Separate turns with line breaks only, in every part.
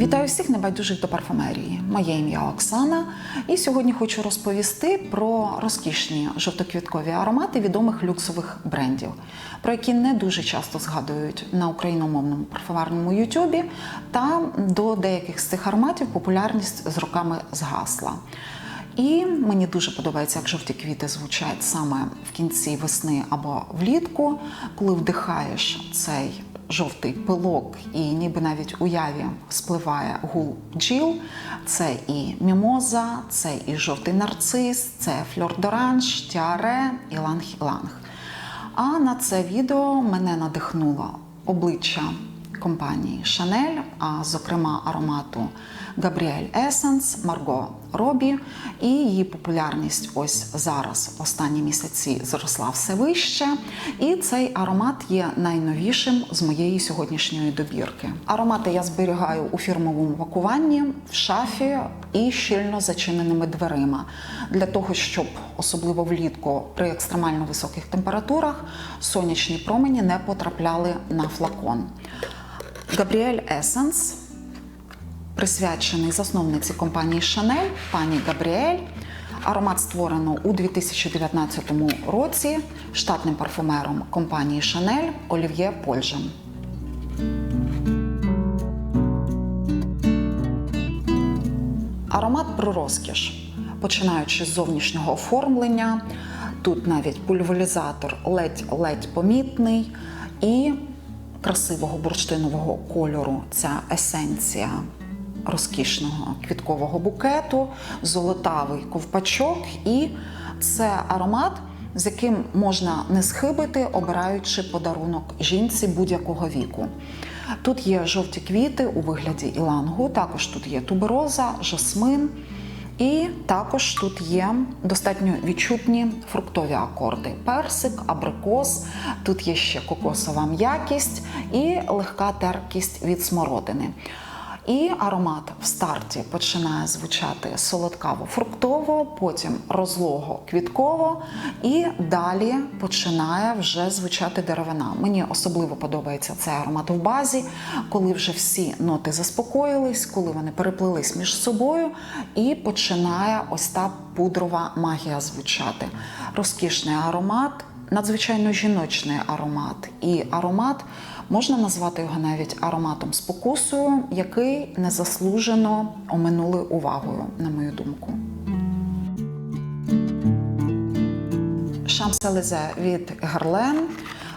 Вітаю всіх небайдужих до парфумерії. Моє ім'я Оксана, і сьогодні хочу розповісти про розкішні жовтоквіткові аромати відомих люксових брендів, про які не дуже часто згадують на україномовному парфумерному Ютубі. Та до деяких з цих ароматів популярність з роками згасла. І мені дуже подобається, як жовті квіти звучать саме в кінці весни або влітку, коли вдихаєш цей жовтий пилок, і ніби навіть уяві спливає гул бджіл. Це і мімоза, це і жовтий нарцис, це фльор доранж, тіаре, іланг-іланг. А на це відео мене надихнуло обличчя компанії Шанель, а зокрема аромату Gabrielle Essence, Марго Робі. І її популярність ось зараз, останні місяці, зросла все вище. І цей аромат є найновішим з моєї сьогоднішньої добірки. Аромати я зберігаю у фірмовому пакуванні в шафі і щільно зачиненими дверима, для того, щоб особливо влітку при екстремально високих температурах сонячні промені не потрапляли на флакон. Габріель Есенс, присвячений засновниці компанії Chanel, пані Габріель. Аромат створено у 2019 році штатним парфумером компанії Chanel Олів'є Польжем. Аромат про розкіш, починаючи з зовнішнього оформлення. Тут навіть пульверизатор ледь-ледь помітний і красивого бурштинового кольору ця есенція розкішного квіткового букету, золотавий ковпачок, і це аромат, з яким можна не схибити, обираючи подарунок жінці будь-якого віку. Тут є жовті квіти у вигляді ілангу, також тут є тубероза, жасмин. І також тут є достатньо відчутні фруктові акорди: персик, абрикос, тут є ще кокосова м'якість і легка терпкість від смородини. І аромат в старті починає звучати солодкаво-фруктово, потім розлого-квітково, і далі починає вже звучати деревина. Мені особливо подобається цей аромат в базі, коли вже всі ноти заспокоїлись, коли вони переплились між собою, і починає ось та пудрова магія звучати. Розкішний аромат. Надзвичайно жіночний аромат, і аромат можна назвати його навіть ароматом спокусою, який незаслужено оминули увагою, на мою думку. Шамселезе від Герлен.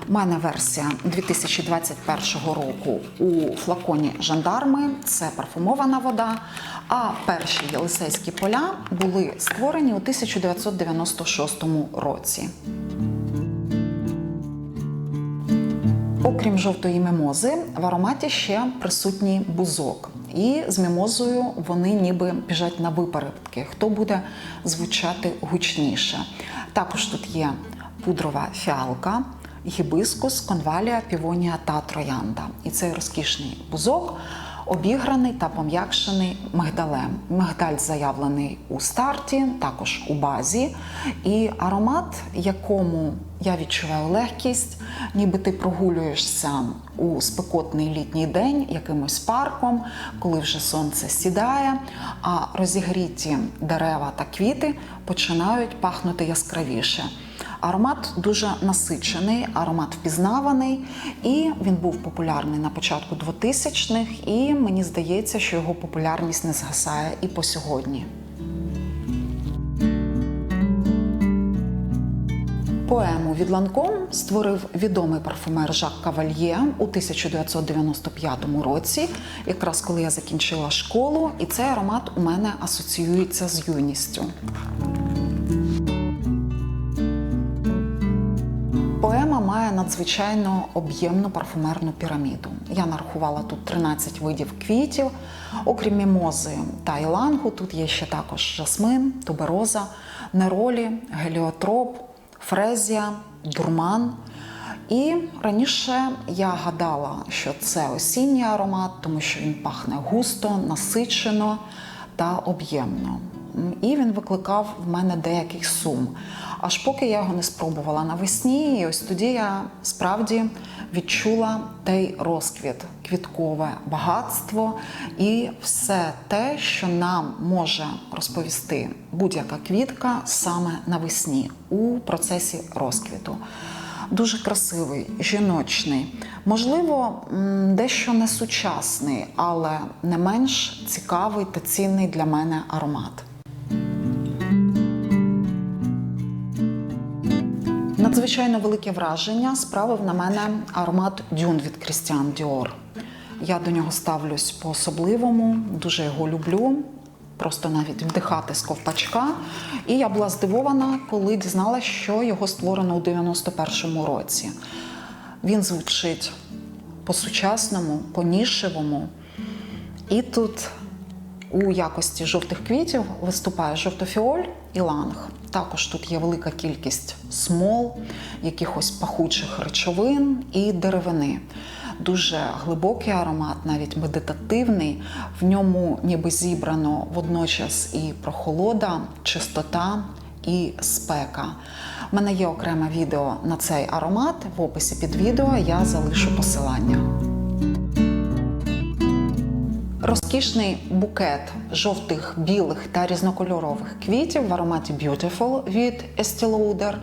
У мене версія 2021 року у флаконі жандарми. Це парфумована вода. А перші Єлисейські поля були створені у 1996 році. Окрім жовтої мімози, в ароматі ще присутній бузок. І з мімозою вони ніби біжать на випередки, хто буде звучати гучніше. Також тут є пудрова фіалка, гібискус, конвалія, півонія та троянда. І цей розкішний бузок обіграний та пом'якшений мигдалем. Мигдаль заявлений у старті, також у базі. І аромат, якому я відчуваю легкість, ніби ти прогулюєшся у спекотний літній день якимось парком, коли вже сонце сідає, а розігріті дерева та квіти починають пахнути яскравіше. Аромат дуже насичений, аромат впізнаваний, і він був популярний на початку 2000-х, і мені здається, що його популярність не згасає і по сьогодні. Поему від Ланком створив відомий парфумер Жак Кавальє у 1995 році, якраз коли я закінчила школу, і цей аромат у мене асоціюється з юністю. Поема має надзвичайно об'ємну парфумерну піраміду. Я нарахувала тут 13 видів квітів. Окрім мімози та ілангу, тут є ще також жасмин, тубероза, неролі, геліотроп, фрезія, дурман. І раніше я гадала, що це осінній аромат, тому що він пахне густо, насичено та об'ємно. І він викликав в мене деякий сум. Аж поки я його не спробувала навесні, і ось тоді я справді відчула той розквіт, квіткове багатство і все те, що нам може розповісти будь-яка квітка саме навесні у процесі розквіту. Дуже красивий, жіночний, можливо, дещо не сучасний, але не менш цікавий та цінний для мене аромат. Надзвичайно велике враження справив на мене аромат Дюн від Крістіан Діор. Я до нього ставлюсь по-особливому, дуже його люблю. Просто навіть вдихати з ковпачка. І я була здивована, коли дізналася, що його створено у 91-му році. Він звучить по-сучасному, по-нішевому. І тут у якості жовтих квітів виступає жовтофіоль і ланг. Також тут є велика кількість смол, якихось пахучих речовин і деревини. Дуже глибокий аромат, навіть медитативний. В ньому ніби зібрано водночас і прохолода, чистота і спека. У мене є окреме відео на цей аромат. В описі під відео я залишу посилання. Розкішний букет жовтих, білих та різнокольорових квітів в ароматі Beautiful від Estee Lauder,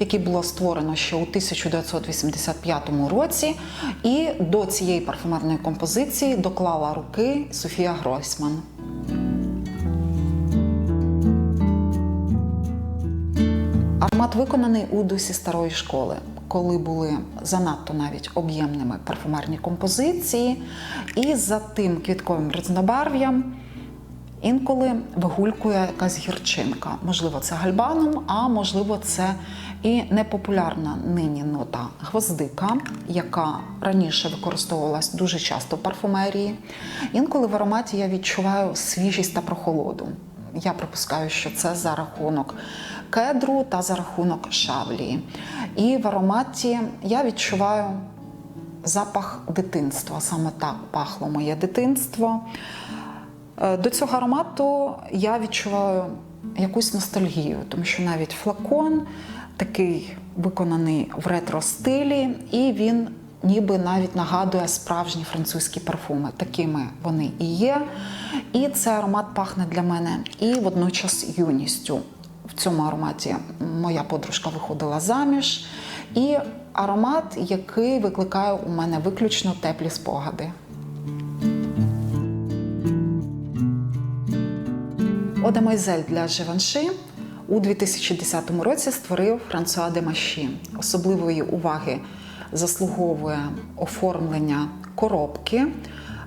який було створено ще у 1985 році. І до цієї парфумерної композиції доклала руки Софія Гройсман. Аромат виконаний у дусі старої школи, коли були занадто навіть об'ємними парфумерні композиції, і за тим квітковим різнобарв'ям інколи вигулькує якась гірчинка. Можливо, це гальбаном, а можливо, це і непопулярна нині нота гвоздика, яка раніше використовувалась дуже часто в парфумерії. Інколи в ароматі я відчуваю свіжість та прохолоду. Я припускаю, що це за рахунок кедру та за рахунок шавлії. І в ароматі я відчуваю запах дитинства. Саме так пахло моє дитинство. Е, До цього аромату я відчуваю якусь ностальгію, тому що навіть флакон такий виконаний в ретро-стилі, і він ніби навіть нагадує справжні французькі парфуми. Такими вони і є. І цей аромат пахне для мене і водночас юністю. В цьому ароматі моя подружка виходила заміж, і аромат, який викликає у мене виключно теплі спогади. Одемойзель для Живанши у 2010 році створив Франсуа де Маші. Особливої уваги заслуговує оформлення коробки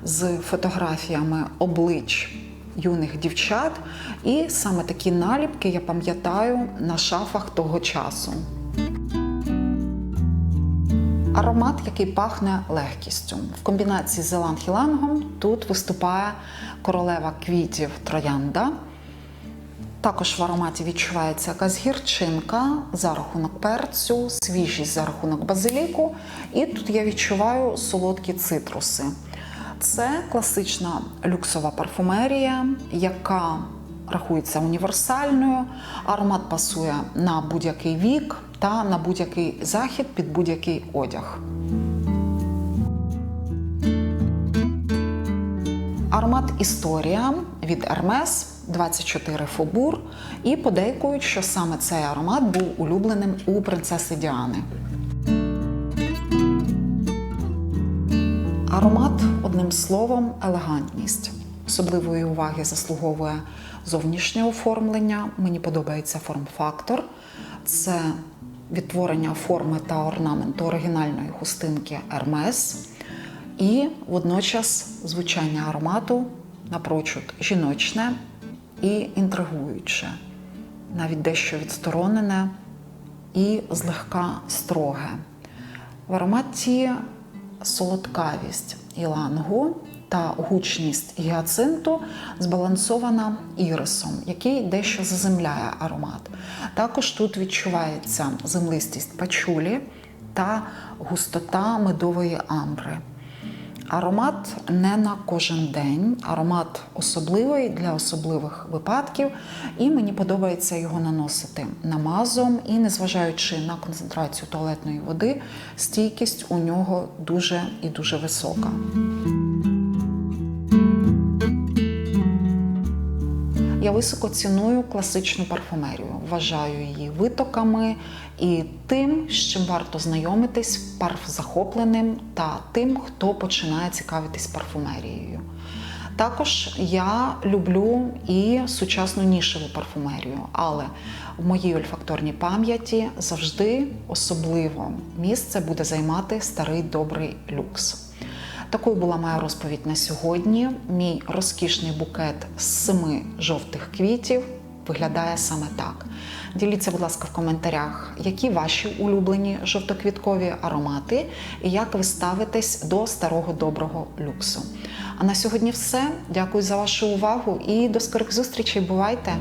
з фотографіями облич юних дівчат. І саме такі наліпки я пам'ятаю на шафах того часу. Аромат, який пахне легкістю. В комбінації з еланг-ілангом тут виступає королева квітів троянда. Також в ароматі відчувається якась гірчинка за рахунок перцю, свіжість за рахунок базиліку. І тут я відчуваю солодкі цитруси. Це класична люксова парфумерія, яка рахується універсальною. Аромат пасує на будь-який вік та на будь-який захід під будь-який одяг. Аромат Історія від Hermes 24 Фобур і подейкують, що саме цей аромат був улюбленим у принцеси Діани. Аромат, одним словом, елегантність. Особливої уваги заслуговує зовнішнє оформлення. Мені подобається форм-фактор. Це відтворення форми та орнаменту оригінальної хустинки Hermes. І водночас звучання аромату напрочуд жіночне і інтригуюче, навіть дещо відсторонене і злегка строге. В ароматі солодкавість ілангу та гучність гіацинту збалансована ірисом, який дещо заземляє аромат. Також тут відчувається землистість пачулі та густота медової амбри. Аромат не на кожен день, аромат особливий для особливих випадків, і мені подобається його наносити намазом. І незважаючи на концентрацію туалетної води, стійкість у нього дуже і дуже висока. Я високо ціную класичну парфумерію. Вважаю її витоками і тим, з чим варто знайомитись парфзахопленим та тим, хто починає цікавитись парфумерією. Також я люблю і сучасну нішеву парфумерію, але в моїй ольфакторній пам'яті завжди особливо місце буде займати старий добрий люкс. Такою була моя розповідь на сьогодні. Мій розкішний букет з семи жовтих квітів виглядає саме так. Діліться, будь ласка, в коментарях, які ваші улюблені жовтоквіткові аромати і як ви ставитесь до старого доброго люксу. А на сьогодні все. Дякую за вашу увагу і до скорих зустрічей. Бувайте!